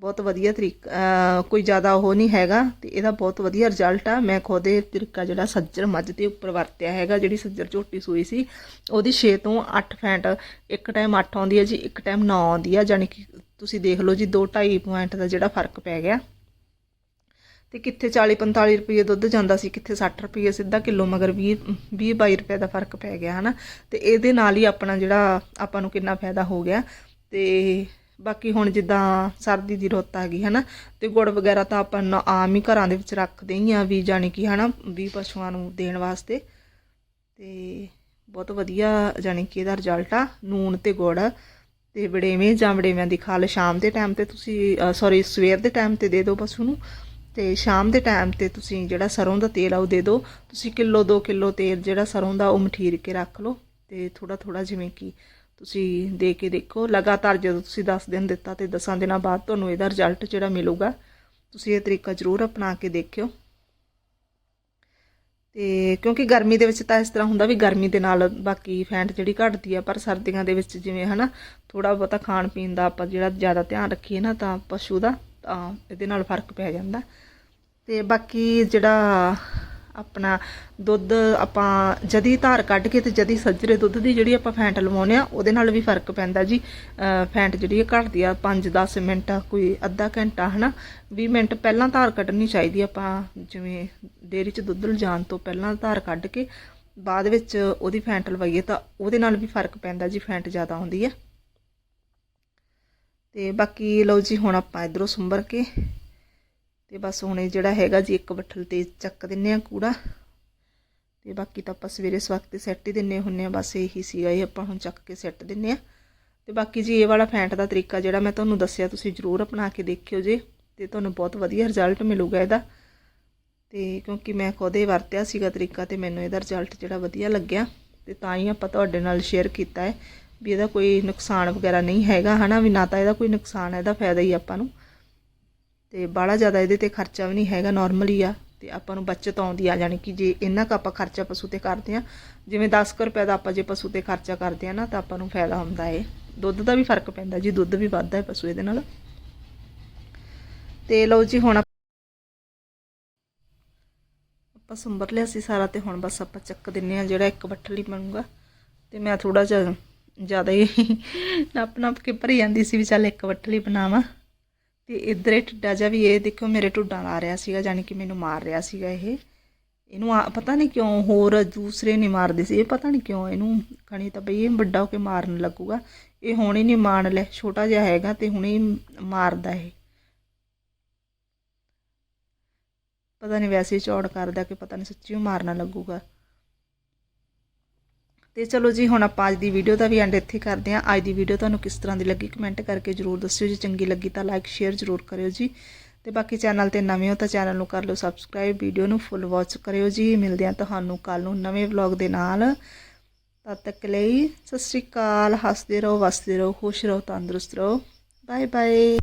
ਬਹੁਤ ਵਧੀਆ ਤਰੀਕਾ ਕੋਈ ਜ਼ਿਆਦਾ ਉਹ ਨਹੀਂ ਹੈਗਾ ਤੇ ਇਹਦਾ ਬਹੁਤ ਵਧੀਆ ਰਿਜ਼ਲਟ ਆ। ਮੈਂ ਖੁਦ ਇਹ ਤਰੀਕਾ ਜਿਹੜਾ ਸੱਜਰ ਮੱਝ ਦੇ ਉੱਪਰ ਵਰਤਿਆ ਹੈਗਾ, ਜਿਹੜੀ ਸੱਜਰ ਝੋਟੀ ਸੂਈ ਸੀ, ਉਹਦੀ 6 ਤੋਂ 8 ਫੈਂਟ ਇੱਕ ਟਾਈਮ 8 ਆਉਂਦੀ ਹੈ ਜੀ, ਇੱਕ ਟਾਈਮ 9 ਆਉਂਦੀ ਆ ਯਾਨੀ ਕਿ ਤੁਸੀਂ ਦੇਖ ਲਓ ਜੀ 2 2.5 ਪੁਆਇੰਟ ਦਾ ਜਿਹੜਾ ਫ਼ਰਕ ਪੈ ਗਿਆ। ਤੇ ਕਿੱਥੇ 40 45 ਰੁਪਏ ਦੁੱਧ ਜਾਂਦਾ ਸੀ, ਕਿੱਥੇ 60 ਰੁਪਏ ਸਿੱਧਾ ਕਿਲੋ, ਮਗਰ 20 20 22 ਰੁਪਏ ਦਾ ਫ਼ਰਕ ਪੈ ਗਿਆ, ਹਨਾ? ਤੇ ਇਹਦੇ ਨਾਲ ਹੀ ਆਪਣਾ ਜਿਹੜਾ ਆਪਾਂ ਨੂੰ ਕਿੰਨਾ ਫਾਇਦਾ ਹੋ ਗਿਆ। ਤੇ ਬਾਕੀ ਹੁਣ ਜਿੱਦਾਂ ਸਰਦੀ ਦੀ ਰੁੱਤ ਆ ਗਈ, ਹਨਾ? ਤੇ ਗੁੜ ਵਗੈਰਾ ਤਾਂ ਆਪਾਂ ਨ- ਆਮ ਹੀ ਘਰਾਂ ਦੇ ਵਿੱਚ ਰੱਖਦੇ ਹੀ ਆ ਵੀ ਜਾਣੀ ਕਿ, ਹਨਾ, ਵੀ ਪਸ਼ੂਆਂ ਨੂੰ ਦੇਣ ਵਾਸਤੇ। ਤੇ ਬਹੁਤ ਵਧੀਆ ਜਾਣੀ ਕਿ ਇਹਦਾ ਰਿਜ਼ਲਟ ਆ ਨੂਨ ਤੇ ਗੁੜ। ਤੇ ਵੜੇਵੇਂ ਜਾਂ ਵੜੇਵਿਆਂ ਦੀ ਖਾਲ ਸ਼ਾਮ ਦੇ ਟਾਈਮ ਤੇ ਤੁਸੀਂ ਸੌਰੀ ਸਵੇਰ ਦੇ ਟਾਈਮ ਤੇ ਦੇ ਦਿਓ ਪਸ਼ੂ ਨੂੰ। ਤੇ ਸ਼ਾਮ ਦੇ ਟਾਈਮ ਤੇ ਤੁਸੀਂ ਜਿਹੜਾ ਸਰੋਂ ਦਾ ਤੇਲ ਆ ਉਹ ਦੇ ਦਿਓ। ਤੁਸੀਂ ਕਿਲੋ 2 ਕਿਲੋ ਤੇਲ ਜਿਹੜਾ ਸਰੋਂ ਦਾ ਉਹ ਮਠੀਰ ਕੇ ਰੱਖ ਲਓ ਤੇ ਥੋੜਾ ਥੋੜਾ ਜਿਵੇਂ ਕਿ ਤੁਸੀਂ ਦੇ ਕੇ ਦੇਖੋ। ਲਗਾਤਾਰ ਜਦੋਂ ਤੁਸੀਂ 10 ਦਿਨ ਦਿੱਤਾ ਤੇ 10 ਦਿਨਾਂ ਬਾਅਦ ਤੁਹਾਨੂੰ ਇਹਦਾ ਰਿਜ਼ਲਟ ਜਿਹੜਾ ਮਿਲੂਗਾ, ਤੁਸੀਂ ਇਹ ਤਰੀਕਾ ਜ਼ਰੂਰ ਅਪਣਾ ਕੇ ਦੇਖਿਓ। ਤੇ ਕਿਉਂਕਿ ਗਰਮੀ ਦੇ ਵਿੱਚ ਤਾਂ ਇਸ ਤਰ੍ਹਾਂ ਹੁੰਦਾ ਵੀ ਗਰਮੀ ਦੇ ਨਾਲ ਬਾਕੀ ਫੈਂਟ ਜਿਹੜੀ ਘਟਦੀ ਆ, ਪਰ ਸਰਦੀਆਂ ਦੇ ਵਿੱਚ ਜਿਵੇਂ ਹਨਾ ਥੋੜਾ ਬਹੁਤਾ ਖਾਣ ਪੀਣ ਦਾ ਆਪਾਂ ਜਿਹੜਾ ਜ਼ਿਆਦਾ ਧਿਆਨ ਰੱਖੀਏ ਨਾ ਤਾਂ ਪਸ਼ੂ ਦਾ ਤਾਂ ਇਹਦੇ ਨਾਲ ਫ਼ਰਕ ਪੈ ਜਾਂਦਾ। ਤੇ ਬਾਕੀ ਜਿਹੜਾ ਆਪਣਾ ਦੁੱਧ ਆਪਾਂ ਜਦੀ ਧਾਰ ਕੱਢ ਕੇ ਤੇ ਜਦੀ ਸੱਜਰੇ ਦੁੱਧ ਦੀ ਜਿਹੜੀ ਆਪਾਂ ਫੈਂਟ ਲਵਾਉਂਦੇ ਆ ਉਹਦੇ ਨਾਲ ਵੀ ਫ਼ਰਕ ਪੈਂਦਾ ਜੀ। ਫੈਂਟ ਜਿਹੜੀ ਇਹ ਘਟਦੀ ਆ 5-10 ਮਿੰਟ, ਕੋਈ ਅੱਧਾ ਘੰਟਾ, ਹਨਾ? 20 ਮਿੰਟ ਪਹਿਲਾਂ ਧਾਰ ਕੱਢਣੀ ਚਾਹੀਦੀ ਆਪਾਂ, ਜਿਵੇਂ ਡੇਅਰੀ 'ਚ ਦੁੱਧ ਲਿਜਾਣ ਤੋਂ ਪਹਿਲਾਂ ਧਾਰ ਕੱਢ ਕੇ, ਬਾਅਦ ਵਿੱਚ ਉਹਦੀ ਫੈਂਟ ਲਵਾਈਏ ਤਾਂ ਉਹਦੇ ਨਾਲ ਵੀ ਫ਼ਰਕ ਪੈਂਦਾ ਜੀ, ਫੈਂਟ ਜ਼ਿਆਦਾ ਆਉਂਦੀ ਆ। ਤੇ ਬਾਕੀ ਲਓ ਜੀ ਹੁਣ ਆਪਾਂ ਇਧਰੋਂ ਸੁੰਬਰ ਕੇ ਤੇ ਬਸ ਹੁਣ ਇਹ ਜਿਹੜਾ ਹੈਗਾ ਜੀ ਇੱਕ ਬੱਠਲ ਤੇ ਚੱਕ ਦਿੰਨੇ ਆ ਕੂੜਾ। ਤੇ ਬਾਕੀ ਤਾਂ ਆਪਾਂ ਸਵੇਰੇ ਸਵਖਤ ਸੈੱਟ ਹੀ ਦਿੰਨੇ ਹੁੰਨੇ ਆ, ਬਸ ਇਹੀ ਸੀਗਾ ਇਹ ਆਪਾਂ ਹੁਣ ਚੱਕ ਕੇ ਸੈੱਟ ਦਿੰਨੇ ਆ। ਤੇ ਬਾਕੀ ਜੀ ਇਹ ਵਾਲਾ ਫੈਂਟ ਦਾ ਤਰੀਕਾ ਜਿਹੜਾ ਮੈਂ ਤੁਹਾਨੂੰ ਦੱਸਿਆ ਤੁਸੀਂ ਜ਼ਰੂਰ ਅਪਣਾ ਕੇ ਦੇਖਿਓ ਜੇ, ਤੇ ਤੁਹਾਨੂੰ ਬਹੁਤ ਵਧੀਆ ਰਿਜ਼ਲਟ ਮਿਲੂਗਾ ਇਹਦਾ। ਤੇ ਕਿਉਂਕਿ ਮੈਂ ਖੁਦ ਹੀ ਵਰਤਿਆ ਸੀਗਾ ਤਰੀਕਾ ਤੇ ਮੈਨੂੰ ਇਹਦਾ ਰਿਜ਼ਲਟ ਜਿਹੜਾ ਵਧੀਆ ਲੱਗਿਆ। ਤੇ ਤਾਂ ਹੀ ਆਪਾਂ ਤੁਹਾਡੇ ਨਾਲ ਸ਼ੇਅਰ ਕੀਤਾ ਹੈ। ਵੀ ਇਹਦਾ ਕੋਈ ਨੁਕਸਾਨ ਵਗੈਰਾ ਨਹੀਂ ਹੈਗਾ, ਹਨਾ, ਵੀ ਨਾ ਤਾਂ ਇਹਦਾ ਕੋਈ ਨੁਕਸਾਨ ਹੈ, ਇਹਦਾ ਫਾਇਦਾ ਹੀ ਆਪਾਂ ਨੂੰ। ਤੇ ਬਾਹਲਾ ਜ਼ਿਆਦਾ ਇਹਦੇ ਤੇ ਖਰਚਾ ਵੀ ਨਹੀਂ ਹੈਗਾ ਨਾਰਮਲੀ ਆ, ਤੇ ਆਪਾਂ ਨੂੰ ਬਚਤ ਆਉਂਦੀ ਆ ਜਾਣੀ ਕਿ ਜੇ ਇੰਨਾ ਕੁ ਆਪਾਂ ਖਰਚਾ ਪਸ਼ੂ ਤੇ ਕਰਦੇ ਆ, ਜਿਵੇਂ 10 ਕੁ ਰੁਪਏ ਦਾ ਆਪਾਂ ਜੇ ਪਸ਼ੂ ਤੇ ਖਰਚਾ ਕਰਦੇ ਆ ਨਾ, ਤਾਂ ਆਪਾਂ ਨੂੰ ਫਾਇਦਾ ਹੁੰਦਾ ਏ ਦੁੱਧ ਦਾ ਵੀ ਫ਼ਰਕ ਪੈਂਦਾ ਜੀ, ਦੁੱਧ ਵੀ ਵੱਧਦਾ ਹੈ ਪਸ਼ੂ ਇਹਦੇ ਨਾਲ। ਤੇ ਲਓ ਜੀ, ਹੁਣ ਆਪਾਂ ਸੰਭਰ ਲਿਆ ਸੀ ਸਾਰਾ, ਤੇ ਹੁਣ ਬਸ ਆਪਾਂ ਚੱਕ ਦਿੰਨੇ ਆ ਜਿਹੜਾ ਇੱਕ ਬੱਠਲ ਹੀ ਬਣੂਗਾ। ਤੇ ਮੈਂ ਥੋੜਾ ਜਿਹਾ ਜ਼ਿਆਦਾ ਹੀ ਨੱਪ ਨੱਪ ਕੇ ਭਰੀ ਜਾਂਦੀ ਸੀ ਵੀ ਚੱਲ ਇੱਕ ਬੱਠਲ ਬਣਾਵਾਂ। ਤੇ ਇਧਰ ਇਹ ਟੁੱਡਾ ਜਿਹਾ ਵੀ ਇਹ ਦੇਖੋ ਮੇਰੇ ਢੁੱਡਾਂ ਲਾ ਰਿਹਾ ਸੀਗਾ ਜਾਨੀ ਕਿ ਮੈਨੂੰ ਮਾਰ ਰਿਹਾ ਸੀਗਾ ਇਹ। ਇਹਨੂੰ ਆ- ਪਤਾ ਨਹੀਂ ਕਿਉਂ ਹੋਰ ਦੂਸਰੇ ਨਹੀਂ ਮਾਰਦੇ ਸੀ। ਇਹ ਪਤਾ ਨਹੀਂ ਕਿਉਂ ਇਹਨੂੰ ਖਣੀ ਤਾਂ ਬਈ ਇਹ ਵੱਡਾ ਹੋ ਕੇ ਮਾਰਨ ਲੱਗੂਗਾ। ਇਹ ਹੁਣ ਹੀ ਨਹੀਂ ਮਾਣ ਲੈ, ਛੋਟਾ ਜਿਹਾ ਹੈਗਾ ਤੇ ਹੁਣੇ ਮਾਰਦਾ ਇਹ। ਪਤਾ ਨਹੀਂ ਵੈਸੇ ਚੌੜ ਕਰਦਾ ਕਿ ਪਤਾ ਨਹੀਂ ਸੱਚੀ ਉਹ ਮਾਰਨਾ ਲੱਗੂਗਾ। ਤੇ ਚਲੋ ਜੀ, ਹੁਣ ਆਪਾਂ ਅੱਜ ਦੀ ਵੀਡੀਓ ਦਾ ਵੀ ਐਂਡ ਇੱਥੇ ਕਰਦੇ ਹਾਂ। ਅੱਜ ਦੀ ਵੀਡੀਓ ਤੁਹਾਨੂੰ ਕਿਸ ਤਰ੍ਹਾਂ ਦੀ ਲੱਗੀ ਕਮੈਂਟ ਕਰਕੇ ਜਰੂਰ ਦੱਸਿਓ ਜੇ। ਚੰਗੀ ਲੱਗੀ ਤਾਂ ਲਾਈਕ ਸ਼ੇਅਰ ਜਰੂਰ ਕਰਿਓ ਜੀ। ਤੇ ਬਾਕੀ ਚੈਨਲ ਤੇ ਨਵੇਂ ਹੋ ਤਾਂ ਚੈਨਲ ਨੂੰ ਕਰ ਲਓ ਸਬਸਕ੍ਰਾਈਬ ਵੀਡੀਓ ਨੂੰ ਫੁੱਲ ਵਾਚ ਕਰਿਓ ਜੀ। ਮਿਲਦੇ ਹਾਂ ਤੁਹਾਨੂੰ ਕੱਲ ਨੂੰ ਨਵੇਂ ਵਲੌਗ ਦੇ ਨਾਲ। ਤਦ ਤੱਕ ਲਈ ਸਤਿ ਸ਼੍ਰੀ ਅਕਾਲ। ਹੱਸਦੇ ਰਹੋ, ਵਸਦੇ ਰਹੋ, ਖੁਸ਼ ਰਹੋ, ਤੰਦਰੁਸਤ ਰਹੋ। Bye bye